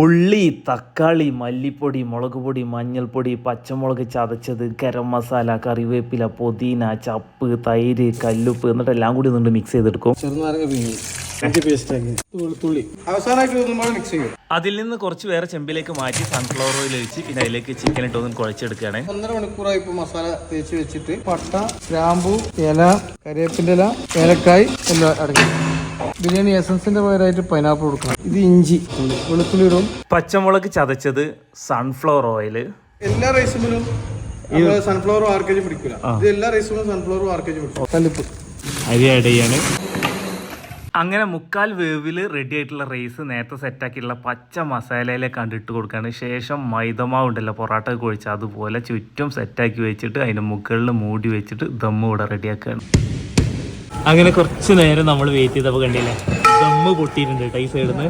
ഉള്ളി തക്കാളി മല്ലിപ്പൊടി മുളക് പൊടി മഞ്ഞൾപ്പൊടി പച്ചമുളക് ചതച്ചത് ഗരം മസാല കറിവേപ്പില പുതിന ചപ്പ് തൈര് കല്ലുപ്പ് എന്നിട്ട് എല്ലാം കൂടി നിന്ന് മിക്സ് ചെയ്തെടുക്കും. ചെറുനാരങ്ങ പിങ്ങി പേസ്റ്റ് ആക്കി. വെളുത്തുള്ളി അവസാനമായിട്ട് ഇതൊന്നും മിക്സ് ചെയ്യും. അതിൽ നിന്ന് കുറച്ച് വേറെ ചെമ്പിലേക്ക് മാറ്റി സൺഫ്ലവർ ഓയിൽ ഒഴിച്ച് പിന്നെ അതിലേക്ക് ചിക്കൻ ഇട്ട് ഒന്ന് കുഴച്ചെടുക്കുകയാണ്. ഒന്നര മണിക്കൂറായി ഇപ്പൊ മസാല തേച്ച് വെച്ചിട്ട് പട്ട ഗ്രാമ്പു ഇല കരിവേപ്പിന്റെ ഇല ഏലക്കായ് എല്ലാം അടങ്ങി ബിരിയാണി എസൻസിന്റെ പകരമായിട്ട് പൈനാപ്പിൾ കൊടുക്കണം. ഇത് ഇഞ്ചി. വെളുത്തുള്ളി ഇടും പച്ചമുളക് ചതച്ചത് സൺഫ്ലവർ ഓയിൽ എല്ലാ റൈസിലും സൺഫ്ലവർ ആർ കെ ജി പിടിക്കില്ല ഇത് എല്ലാ റൈസിലും സൺഫ്ലവർ ആർ കെ ജി പിടിക്കും അരി ആഡ് ചെയ്യാണ്. അങ്ങനെ മുക്കാൽ വേവിൽ റെഡി ആയിട്ടുള്ള റൈസ് നേരത്തെ സെറ്റാക്കിയിട്ടുള്ള പച്ച മസാലയിലെ കണ്ടിട്ട് കൊടുക്കുകയാണ് ശേഷം മൈദമാവ് ഉണ്ടല്ലോ പൊറോട്ട കുഴിച്ച് അതുപോലെ ചുറ്റും സെറ്റാക്കി വെച്ചിട്ട് അതിന്റെ മുകളിൽ മൂടി വെച്ചിട്ട് ദമ്മ് ഇവിടെ റെഡിയാക്കുകയാണ് അങ്ങനെ കുറച്ച് നേരം നമ്മൾ വെയിറ്റ് ചെയ്തപ്പോൾ കണ്ടില്ലേ? ദമ്മ് പൊട്ടിയിട്ടുണ്ട് കേട്ടോ ഈ സൈഡിൽ നിന്ന്